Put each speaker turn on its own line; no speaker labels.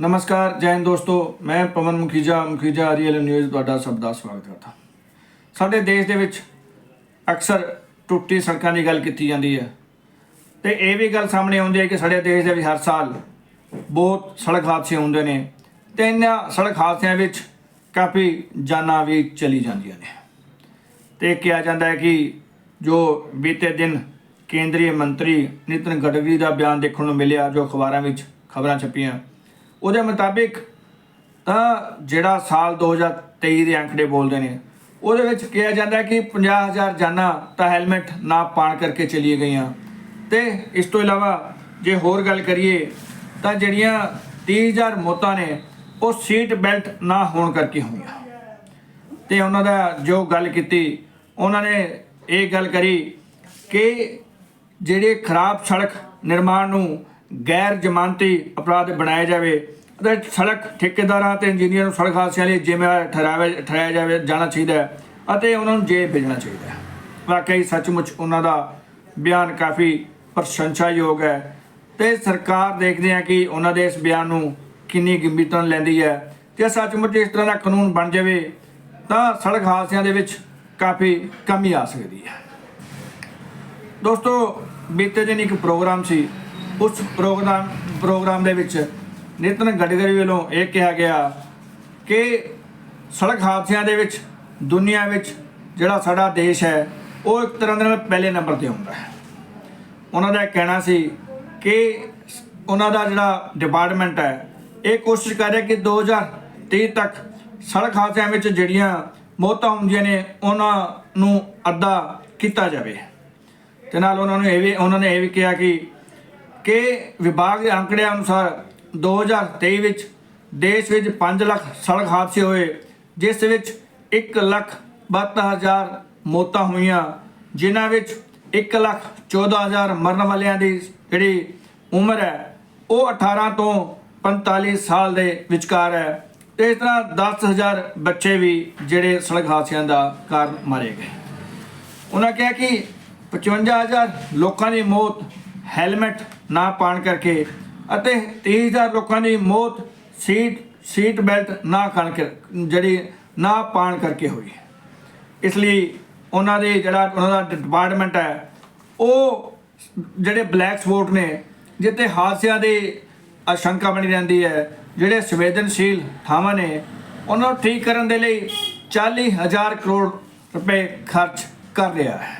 ਨਮਸਕਾਰ ਜੈਨ ਦੋਸਤੋ। ਮੈਂ ਪਵਨ ਮੁਖੀਜਾ ਮੁਖੀਜਾ ਰੀਅਲ ਨਿਊਜ਼ ਤੁਹਾਡਾ ਸਭ ਦਾ ਸਵਾਗਤ ਕਰਦਾ। ਸਾਡੇ ਦੇਸ਼ ਦੇ ਵਿੱਚ ਅਕਸਰ ਟੁੱਟੀ ਸੜਕਾਂ ਦੀ ਗੱਲ ਕੀਤੀ ਜਾਂਦੀ ਹੈ। ਤੇ ਇਹ ਵੀ ਗੱਲ ਸਾਹਮਣੇ ਆਉਂਦੀ ਹੈ ਕਿ ਸਾਡੇ ਦੇਸ਼ ਦੇ ਵਿੱਚ ਹਰ ਸਾਲ ਬਹੁਤ ਸੜਕ ਹਾਦਸੇ ਹੁੰਦੇ ਨੇ ਤੇ ਇਹਨਾਂ ਸੜਕ ਹਾਦਸਿਆਂ ਵਿੱਚ ਕਾਫੀ ਜਾਨਾਂ ਵੀ ਚਲੀ ਜਾਂਦੀਆਂ ਨੇ। ਤੇ ਕਿਹਾ ਜਾਂਦਾ ਹੈ ਕਿ ਜੋ ਬੀਤੇ ਦਿਨ ਕੇਂਦਰੀ ਮੰਤਰੀ ਨਿਤਨ ਗਡਕਰੀ ਦਾ ਬਿਆਨ ਦੇਖਣ ਨੂੰ ਮਿਲਿਆ, ਜੋ ਅਖਬਾਰਾਂ ਵਿੱਚ ਖਬਰਾਂ ਛਪੀਆਂ ਉਹਦੇ ਮੁਤਾਬਿਕ ਤਾਂ ਜਿਹੜਾ ਸਾਲ 2023 ਦੇ ਅੰਕੜੇ ਬੋਲਦੇ ਨੇ, ਉਹਦੇ ਵਿੱਚ ਕਿਹਾ ਜਾਂਦਾ ਹੈ ਕਿ 50000 ਜਾਨਾਂ ਤਾਂ ਹੈਲਮਟ ਨਾ ਪਾਣ ਕਰਕੇ ਚਲੀਏ ਗਈਆਂ। ਤੇ ਇਸ ਤੋਂ ਇਲਾਵਾ ਜੇ ਹੋਰ ਗੱਲ ਕਰੀਏ, ਤਾਂ ਜਿਹੜੀਆਂ 30000 ਮੌਤਾਂ ਨੇ, ਉਹ ਸੀਟ ਬੈਲਟ ਨਾ ਹੋਣ ਕਰਕੇ ਹੋਈਆਂ। ਤੇ ਉਹਨਾਂ ਦਾ ਜੋ ਗੱਲ ਕੀਤੀ, ਉਹਨਾਂ ਨੇ ਇਹ ਗੱਲ ਕਰੀ ਕਿ ਜਿਹੜੇ ਖਰਾਬ ਸੜਕ ਨਿਰਮਾਣ ਨੂੰ ਗੈਰ ਜ਼ਮਾਨਤੀ ਅਪਰਾਧ ਬਣਾਇਆ ਜਾਵੇ ਅਤੇ ਸੜਕ ਠੇਕੇਦਾਰਾਂ ਤੇ ਇੰਜੀਨੀਅਰ ਨੂੰ ਸੜਕ ਹਾਦਸਿਆਂ ਲਈ ਜ਼ਿੰਮੇਵਾਰ ਠਹਿਰਾਵੇ, ਠਹਿਰਾਇਆ ਜਾਵੇ, ਜਾਣਾ ਚਾਹੀਦਾ ਹੈ ਅਤੇ ਉਹਨਾਂ ਨੂੰ ਜੇਲ੍ਹ ਭੇਜਣਾ ਚਾਹੀਦਾ ਹੈ। ਵਾਕਈ ਸੱਚਮੁੱਚ ਉਹਨਾਂ ਦਾ ਬਿਆਨ ਕਾਫੀ ਪ੍ਰਸ਼ੰਸਾਯੋਗ ਹੈ ਤੇ ਸਰਕਾਰ ਦੇਖਦੇ ਆ ਕਿ ਉਹਨਾਂ ਦੇ ਇਸ ਬਿਆਨ ਨੂੰ ਕਿੰਨੀ ਗੰਭੀਰਤਾ ਨਾਲ ਲੈਂਦੀ ਹੈ ਤੇ ਸੱਚਮੁੱਚ ਇਸ ਤਰ੍ਹਾਂ ਦਾ ਕਾਨੂੰਨ ਬਣ ਜਾਵੇ ਤਾਂ ਸੜਕ ਹਾਦਸਿਆਂ ਦੇ ਵਿੱਚ ਕਾਫੀ ਕਮੀ ਆ ਸਕਦੀ ਹੈ। ਦੋਸਤੋ, ਬੀਤੇ ਦਿਨ ਇੱਕ ਪ੍ਰੋਗਰਾਮ ਸੀ ਉਸ ਪ੍ਰੋਗਰਾਮ ਪ੍ਰੋਗਰਾਮ ਦੇ ਵਿੱਚ ਨਿਤਨ ਗਡਕਰੀ ਵੱਲੋਂ ਇਹ ਕਿਹਾ ਗਿਆ ਕਿ ਸੜਕ ਹਾਦਸਿਆਂ ਦੇ ਵਿੱਚ, ਦੁਨੀਆ ਵਿੱਚ ਜਿਹੜਾ ਸਾਡਾ ਦੇਸ਼ ਹੈ, ਉਹ ਇੱਕ ਤਰ੍ਹਾਂ ਦੇ ਨਾਲ ਪਹਿਲੇ ਨੰਬਰ ਤੇ ਆਉਂਦਾ ਹੈ। ਉਹਨਾਂ ਦਾ ਇਹ ਕਹਿਣਾ ਸੀ ਕਿ ਉਹਨਾਂ ਦਾ ਜਿਹੜਾ ਡਿਪਾਰਟਮੈਂਟ ਹੈ, ਇਹ ਕੋਸ਼ਿਸ਼ ਕਰ ਰਿਹਾ ਕਿ 2030 ਤੱਕ ਸੜਕ ਹਾਦਸਿਆਂ ਵਿੱਚ ਜਿਹੜੀਆਂ ਮੌਤਾਂ ਹੁੰਦੀਆਂ ਨੇ, ਉਹਨਾਂ ਨੂੰ ਅੱਧਾ ਕੀਤਾ ਜਾਵੇ। ਤੇ ਨਾਲ ਉਹਨਾਂ ਨੂੰ ਇਹ ਵੀ, ਉਹਨਾਂ ਨੇ ਇਹ ਵੀ ਕਿਹਾ ਕਿ ਕਿ ਵਿਭਾਗ ਦੇ ਅੰਕੜਿਆਂ ਅਨੁਸਾਰ 2023 ਵਿੱਚ ਦੇਸ਼ ਵਿੱਚ 5 ਲੱਖ ਸੜਕ ਹਾਦਸੇ ਹੋਏ, ਜਿਸ ਵਿੱਚ 1 ਲੱਖ 72000 ਮੌਤਾਂ ਹੋਈਆਂ, ਜਿਨ੍ਹਾਂ ਵਿੱਚ 1 ਲੱਖ 14000 ਮਰਨ ਵਾਲਿਆਂ ਦੀ ਜਿਹੜੀ ਉਮਰ ਹੈ, ਉਹ 18 ਤੋਂ 45 ਸਾਲ ਦੇ ਵਿਚਕਾਰ ਹੈ। ਤੇ ਇਸ ਤਰ੍ਹਾਂ 10000 ਬੱਚੇ ਵੀ ਜਿਹੜੇ ਸੜਕ ਹਾਦਸਿਆਂ ਦਾ ਕਾਰਨ ਮਾਰੇ ਗਏ। ਉਹਨਾਂ ਕਿਹਾ ਕਿ 55000 ਲੋਕਾਂ ਦੀ ਮੌਤ ਹੈਲਮਟ ਨਾ ਪਾਣ ਕਰਕੇ ਅਤੇ 30000 ਲੋਕਾਂ ਦੀ ਮੌਤ ਸੀਟ ਸੀਟ ਬੈਲਟ ਨਾ ਖਾਣ ਕੇ, ਜਿਹੜੀ ਨਾ ਪਾਣ ਕਰਕੇ ਹੋਈ ਇਸ ਲਈ ਉਹਨਾਂ ਦੇ ਜਿਹੜਾ ਉਹਨਾਂ ਦਾ ਡਿਪਾਰਟਮੈਂਟ ਹੈ, ਉਹ ਜਿਹੜੇ ਬਲੈਕ ਸਪੋਟ ਨੇ, ਜਿੱਥੇ ਹਾਦਸਿਆਂ ਦੇ ਆਸ਼ੰਕਾ ਬਣੀ ਰਹਿੰਦੀ ਹੈ, ਜਿਹੜੇ ਸੰਵੇਦਨਸ਼ੀਲ ਥਾਵਾਂ ਨੇ, ਉਹਨਾਂ ਨੂੰ ਠੀਕ ਕਰਨ ਦੇ ਲਈ 40000 ਕਰੋੜ ਰੁਪਏ ਖਰਚ ਕਰ ਰਿਹਾ ਹੈ।